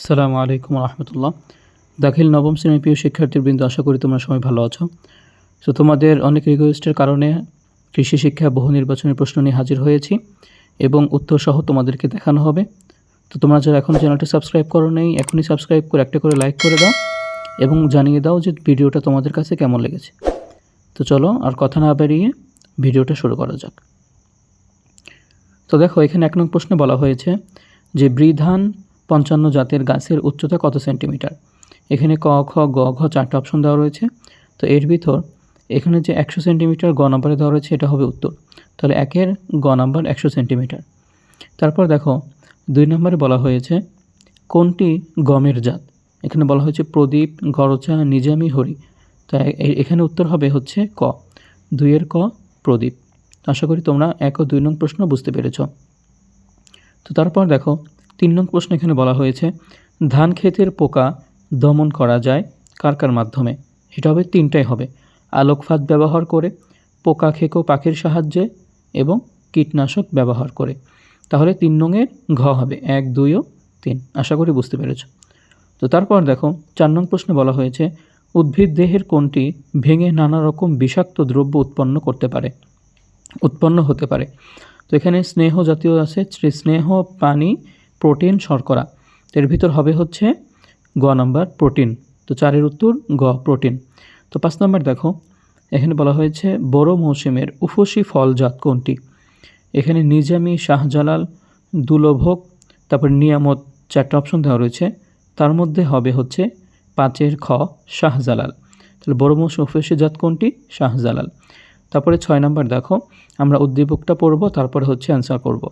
আসসালামু আলাইকুম রহমতুল্লাহ। দাখিল নবম শ্রেণির প্রিয় শিক্ষার্থীবৃন্দ, আশা করি তোমরা সবাই ভালো আছো। তো তোমাদের অনেক রিকোয়েস্টের কারণে কৃষি শিক্ষা বহু নির্বাচনী প্রশ্ন নিয়ে হাজির হয়েছি এবং উত্তর সহ তোমাদেরকে দেখানো হবে। তো, তোমরা যারা এখনও চ্যানেলটি সাবস্ক্রাইব করো নেই, এখনই সাবস্ক্রাইব করে একটা করে লাইক করে দাও এবং জানিয়ে দাও যে ভিডিওটা তোমাদের কাছে কেমন লেগেছে। তো, চলো আর কথা না বেরিয়ে ভিডিওটা শুরু করা যাক। তো, দেখো, এখানে এক নং প্রশ্নে বলা হয়েছে যে, বৃধান পঞ্চান্ন জাতের গাছের উচ্চতা কত সেন্টিমিটার? এখানে ক, খ, গ, ঘ চারটে অপশন দেওয়া রয়েছে। তো এর ভিতর এখানে যে একশো সেন্টিমিটার গ নাম্বারে দেওয়া রয়েছে, এটা হবে উত্তর। তাহলে একের গ নাম্বার একশো সেন্টিমিটার। তারপর দেখো, দুই নম্বরে বলা হয়েছে, কোনটি গমের জাত? এখানে বলা হয়েছে প্রদীপ, গরচা, নিজামি, হরি। তাই এখানে উত্তর হবে হচ্ছে ক। দুইয়ের ক, প্রদীপ। আশা করি তোমরা এক ও দুই নং প্রশ্ন বুঝতে পেরেছ। তো তারপর দেখো তিন নং প্রশ্ন এখানে বলা হয়েছে, ধান ক্ষেতের পোকা দমন করা যায় কার কার মাধ্যমে? সেটা হবে তিনটাই হবে। আলোকফাত ব্যবহার করে, পোকা খেকো পাখির সাহায্যে এবং কীটনাশক ব্যবহার করে। তাহলে তিন নংয়ের ঘ হবে, এক, দুই ও তিন। আশা করি বুঝতে পেরেছ। তো তারপর দেখো, চার নং প্রশ্নে বলা হয়েছে, উদ্ভিদ দেহের কোনটি ভেঙে নানা রকম বিষাক্ত দ্রব্য উৎপন্ন করতে পারে? উৎপন্ন হতে পারে। তো এখানে স্নেহ জাতীয় আছে, স্নেহ, পানি প্রোটিন শর্করা। এর ভিতর হবে হচ্ছে গ নাম্বার প্রোটিন। তো চারের উত্তর গ প্রোটিন। তো পাঁচ নম্বর দেখো, এখানে বলা হয়েছে বড় মৌসুমের উফসি ফলজাত কোনটি? এখানে নিজামি শাহজালাল দুলভোগ তারপর নিয়ামত চারটা অপশন দেওয়া রয়েছে। তার মধ্যে হবে হচ্ছে পাঁচের খ শাহজালাল। তাহলে বড় মৌসুম উফসি জাত কোনটি? শাহজালাল। তারপরে ছয় নাম্বার দেখো, আমরা উদ্দীপকটা পড়ব, তারপরে হচ্ছে অ্যান্সার করব।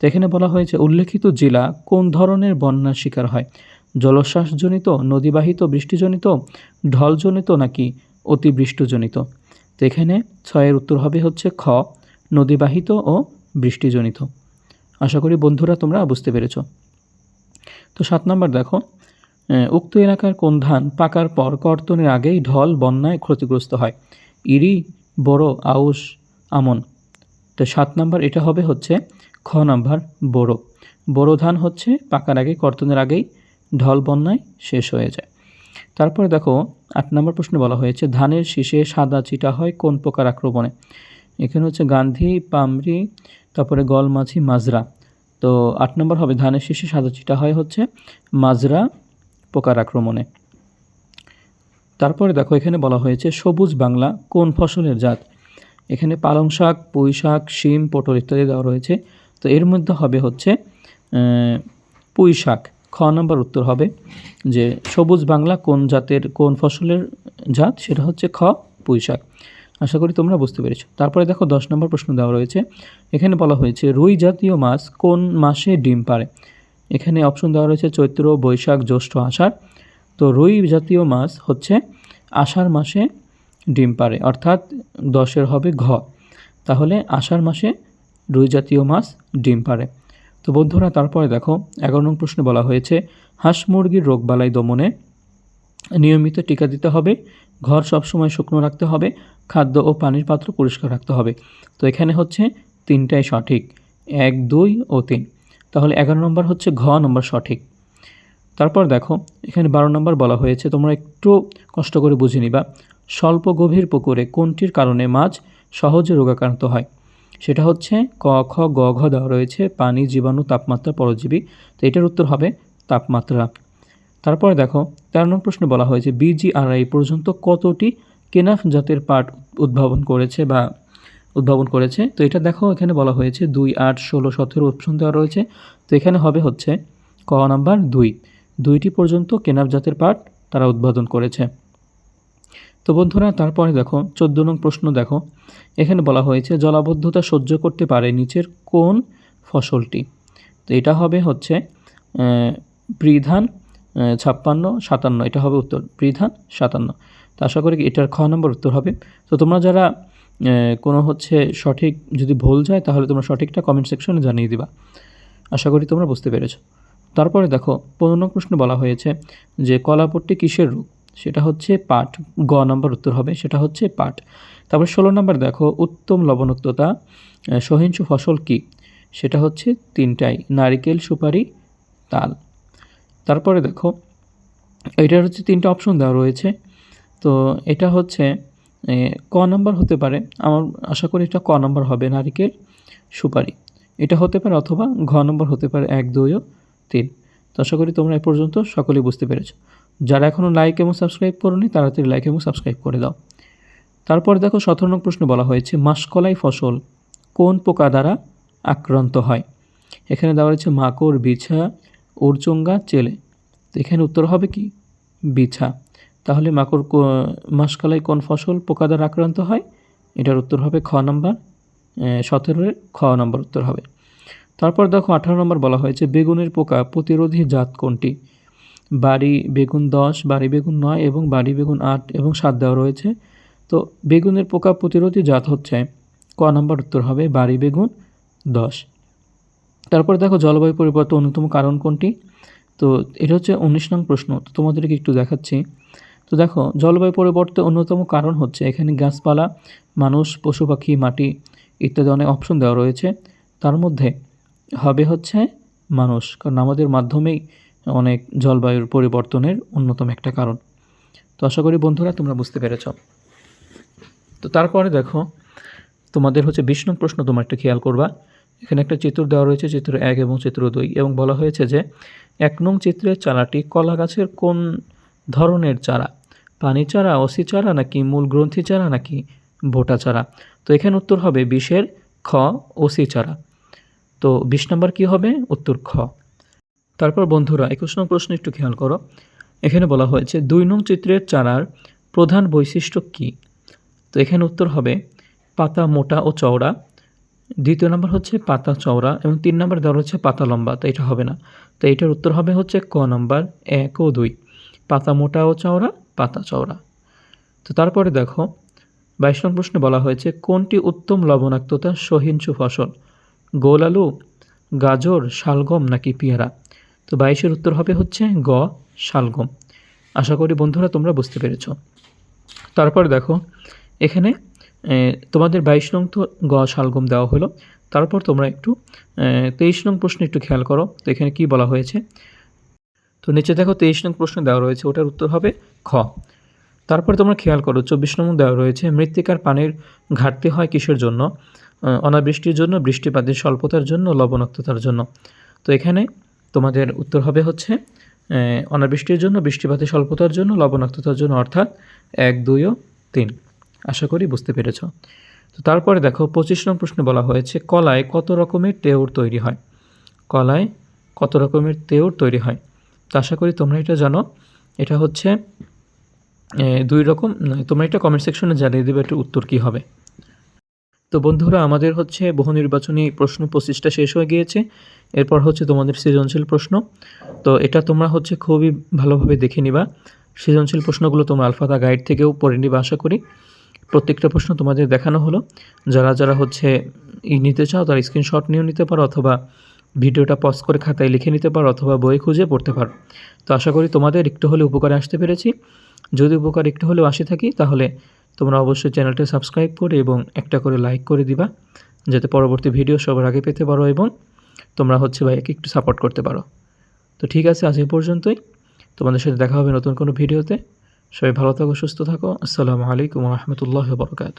তো এখানে বলা হয়েছে, উল্লেখিত জেলা কোন ধরনের বন্যার শিকার হয়? জলোচ্ছ্বাসজনিত, নদীবাহিত, বৃষ্টিজনিত, ঢলজনিত নাকি অতিবৃষ্টিজনিত? তো এখানে ছয়ের উত্তর হবে হচ্ছে খ, নদীবাহিত ও বৃষ্টিজনিত। আশা করি বন্ধুরা তোমরা বুঝতে পেরেছ। তো সাত নাম্বার দেখো উক্ত এলাকার কোন ধান পাকার পর কর্তনের আগেই ঢল বন্যায় ক্ষতিগ্রস্ত হয়? ইরি, বড়, আউশ, আমন। তো সাত নম্বর এটা হবে হচ্ছে খ নাম্বার বড় বড় ধান হচ্ছে পাকার আগে, কর্তনের আগেই ঢল বন্যায় শেষ হয়ে যায়। তারপরে দেখো, আট নম্বর প্রশ্নে বলা হয়েছে, ধানের শীষে সাদা চিটা হয় কোন প্রকার আক্রমণে? এখানে হচ্ছে গান্ধী, পামরি, তারপরে গলমাছি, মাজরা। তো আট নম্বর হবে, ধানের শীষে সাদা চিটা হয় হচ্ছে মাজরা পোকার আক্রমণে। তারপরে দেখো, এখানে বলা হয়েছে, সবুজ বাংলা কোন ফসলের জাত? এখানে পালং শাক, পুঁই শাক, শিম, পটল ইত্যাদি দেওয়া রয়েছে। তো এর মধ্যে হবে হচ্ছে আহ, পুঁই শাক। খ নম্বর উত্তর হবে যে সবুজ বাংলা কোন জাতের কোন ফসলের জাত? সেটা হচ্ছে খ পুঁই শাক। আশা করি তোমরা বুঝতে পেরেছ। তারপরে দেখো দশ নম্বর প্রশ্ন দেওয়া রয়েছে। এখানে বলা হয়েছে রুই জাতীয় মাছ কোন মাসে ডিম পারে এখানে অপশন দেওয়া রয়েছে চৈত্র বৈশাখ জ্যৈষ্ঠ আষাঢ়। তো রুই জাতীয় মাছ হচ্ছে আষাঢ় মাসে ডিম পারে অর্থাৎ দশের হবে ঘ। তাহলে আষাঢ় মাসে রুই জাতীয় মাছ ডিম পারে তো বন্ধুরা, তারপরে দেখো, এগারো নং প্রশ্নে বলা হয়েছে, হাঁস মুরগির রোগবালাই দমনে নিয়মিত টিকা দিতে হবে, ঘর সবসময় শুকনো রাখতে হবে, খাদ্য ও পানির পাত্র পরিষ্কার রাখতে হবে। তো এখানে হচ্ছে তিনটাই সঠিক, এক, দুই ও তিন। তাহলে এগারো নম্বর হচ্ছে ঘ নম্বর সঠিক। তারপর দেখো, এখানে বারো নম্বর বলা হয়েছে, তোমরা একটু কষ্ট করে বুঝে নিবা, স্বল্প গভীর পুকুরে কোনটির কারণে মাছ সহজে রোগাক্রান্ত হয়? সেটা হচ্ছে ক, খ, গ, ঘ দেওয়া রয়েছে, পানি, জীবাণু, তাপমাত্রা, পরজীবী। তো এটার উত্তর হবে তাপমাত্রা। তারপরে দেখো, তেরো নম্বর প্রশ্নে বলা হয়েছে বিজিআরআই পর্যন্ত কতটি কেনাফ জাতের পাট উদ্ভাবন করেছে বা উদ্ভাবন করেছে? তো এটা দেখো, এখানে বলা হয়েছে দুই, আট, ষোলো, সতেরো অপশন দেওয়া রয়েছে। তো এখানে হবে হচ্ছে ক নাম্বার দুই। দুইটি পর্যন্ত কেনাফ জাতের পাট তারা উদ্বোধন করেছে। তো বন্ধুরা, তারপরে দেখো, চোদ্দ নং প্রশ্ন দেখো। এখানে বলা হয়েছে, জলাবদ্ধতা সহ্য করতে পারে নিচের কোন ফসলটি? তো এটা হবে হচ্ছে বৃধান ছাপ্পান্ন, সাতান্ন। এটা হবে উত্তর, বৃধান, সাতান্ন। তো আশা করি এটার খ নম্বর উত্তর হবে। তো তোমরা যারা কোনো হচ্ছে সঠিক যদি ভুল যায়, তাহলে তোমরা সঠিকটা কমেন্ট সেকশনে জানিয়ে দিবা। আশা করি তোমরা বুঝতে পেরেছ। তারপরে দেখো, পনেরো প্রশ্নে বলা হয়েছে যে, কলাপট্টি কিসের রোগ সেটা হচ্ছে পাট গ নম্বর উত্তর হবে, সেটা হচ্ছে পাট তারপর ষোলো নম্বর দেখো, উত্তম লবণাক্ততা সহিংসু ফসল কি? সেটা হচ্ছে তিনটাই, নারিকেল, সুপারি, তাল। তারপরে দেখো, এটার হচ্ছে তিনটা অপশন দেওয়া রয়েছে। তো এটা হচ্ছে ক নম্বর হতে পারে, আমার আশা করি এটা ক নম্বর হবে, নারিকেল, সুপারি। এটা হতে পারে অথবা ঘ নম্বর হতে পারে এক, দুই ও তিন। তো আশা করি তোমরা এ পর্যন্ত সকলেই বুঝতে পেরেছ। যারা এখনও লাইক এবং সাবস্ক্রাইব করোনি, তাড়াতাড়ি লাইক এবং সাবস্ক্রাইব করে দাও। তারপর দেখো সতেরো নং প্রশ্ন বলা হয়েছে, মাসকলাই ফসল কোন পোকা দ্বারা আক্রান্ত হয়? এখানে দেওয়া রয়েছে, মাকড়, বিছা উড়চঙ্গা চেলে। তো এখানে উত্তর হবে কি? বিছা। তাহলে মাকড় মাসকলাই কোন ফসল পোকা দ্বারা আক্রান্ত হয়? এটার উত্তর হবে খ নাম্বার সতেরোর খ নম্বর উত্তর হবে। তারপর দেখো আঠারো নম্বর বলা হয়েছে, বেগুনের পোকা প্রতিরোধী জাত কোনটি? বাড়ি বেগুন দশ, বাড়ি বেগুন নয় এবং বাড়ি বেগুন আট এবং সাত দেওয়া রয়েছে। তো বেগুনের পোকা প্রতিরোধী জাত হচ্ছে ক নম্বর উত্তর হবে বাড়ি বেগুন দশ। তারপর দেখো জলবায়ু পরিবর্তন অন্যতম কারণ কোনটি? তো এটা হচ্ছে উনিশ নং প্রশ্ন, তো তোমাদেরকে একটু দেখাচ্ছি। তো দেখো জলবায়ু পরিবর্তন অন্যতম কারণ হচ্ছে এখানে গাছপালা, মানুষ, পশু পাখি, মাটি ইত্যাদি অনেক অপশন দেওয়া রয়েছে। তার মধ্যে হবে হচ্ছে মানুষ, কারণ আমাদের মাধ্যমেই অনেক জলবায়ুর পরিবর্তনের অন্যতম একটা কারণ। তো আশা করি বন্ধুরা তোমরা বুঝতে পেরেছ। তো তারপরে দেখো, তোমাদের হচ্ছে নং প্রশ্ন তোমার একটা খেয়াল করবা। এখানে একটা চিত্র দেওয়া রয়েছে, চিত্র এক এবং চিত্র দুই, এবং বলা হয়েছে যে, এক নং চিত্রের চারাটি কলা গাছের কোন ধরনের চারা? পানি চারা, অসি চারা, নাকি মূল গ্রন্থি চারা, নাকি ভোটা চারা? তো এখানে উত্তর হবে বিশের খ ওসি চারা। তো বিশ নম্বর কী হবে? উত্তর খ। তারপর বন্ধুরা, একুশ নং প্রশ্ন একটু খেয়াল করো। এখানে বলা হয়েছে, দুই নং চিত্রের চারার প্রধান বৈশিষ্ট্য কী? তো এখানে উত্তর হবে, পাতা মোটা ও চওড়া। দ্বিতীয় নম্বর হচ্ছে পাতা চওড়া এবং তিন নম্বর দেওয়া হচ্ছে পাতা লম্বা, তো এটা হবে না। তো এটার উত্তর হবে হচ্ছে ক নম্বর, এক ও দুই। পাতা মোটা ও চওড়া, পাতা চওড়া। তো তারপরে দেখো, বাইশ নং প্রশ্নে বলা হয়েছে, কোনটি উত্তম লবণাক্ততা, সহিংসু ফসল? গোল আলু, গাজর, শালগম নাকি পেয়ারা? তো বাইশের উত্তর হবে হচ্ছে গ, শালগম। আশা করি বন্ধুরা তোমরা বুঝতে পেরেছ। তারপর দেখো, এখানে তোমাদের বাইশ নং তো গ, শালগম দেওয়া হলো। তারপর তোমরা একটু তেইশ নং প্রশ্ন একটু খেয়াল করো। তো এখানে কি বলা হয়েছে? তো নিচে দেখো তেইশ নং প্রশ্ন দেওয়া রয়েছে, ওটার উত্তর হবে খ। তারপর তোমরা খেয়াল করো, চব্বিশ নম্বর দেওয়া রয়েছে, মৃত্তিকার পানির ঘাটতি হয় কিসের জন্য? অনাবৃষ্টির জন্য, বৃষ্টিপাতের স্বল্পতার জন্য, লবণাক্ততার জন্য। তো এখানে তোমাদের উত্তর হবে হচ্ছে অনাবৃষ্টির জন্য, বৃষ্টিপাতে স্বল্পতার জন্য, লবণাক্ততার জন্য, অর্থাৎ এক, দুই ও তিন। আশা করি বুঝতে পেরেছ। তো তারপরে দেখো, পঁচিশ নং প্রশ্নে বলা হয়েছে, কলায় কত রকমের টেউর তৈরি হয়? কলায় কত রকমের তেউর তৈরি হয়? তো আশা করি তোমরা এটা জানো। এটা হচ্ছে দুই রকম, তোমরা এটা কমেন্ট সেকশনে জানিয়ে দেবে এটার উত্তর কী হবে। তো বন্ধুরা, আমাদের হচ্ছে বহু নির্বাচনী প্রশ্ন পঁচিশটা শেষ হয়ে গিয়েছে। এরপর হচ্ছে তোমাদের সৃজনশীল প্রশ্ন। তো এটা তোমরা হচ্ছে খুবই ভালোভাবে দেখে নিবা। সৃজনশীল প্রশ্নগুলো তোমরা আলফাদা গাইড থেকেও পড়ে নিবা, আশা করি। প্রত্যেকটা প্রশ্ন তোমাদের দেখানো হলো। যারা যারা হচ্ছে ই নিতে চাও, তারা স্ক্রিনশট নিয়েও নিতে পারো অথবা ভিডিওটা পজ করে খাতায় লিখে নিতে পারো অথবা বই খুঁজে পড়তে পারো। তো আশা করি তোমাদের একটু হলে উপকারে আসতে পেরেছি। যদি উপকার একটু হলেও আসে থাকি, তাহলে তোমরা অবশ্যই চ্যানেলটা সাবস্ক্রাইব করে এবং একটা করে লাইক করে দিবা, যাতে পরবর্তী ভিডিও সবার আগে পেতে পারো এবং তোমরা হচ্ছে ভাইয়াকে একটু সাপোর্ট করতে পারো। তো ঠিক আছে, আজ এই পর্যন্তই। তোমাদের সাথে দেখা হবে নতুন কোনো ভিডিওতে। সবাই ভালো থাকো, সুস্থ থাকো। আসসালামু আলাইকুম রহমতুল্লাহ বরকাত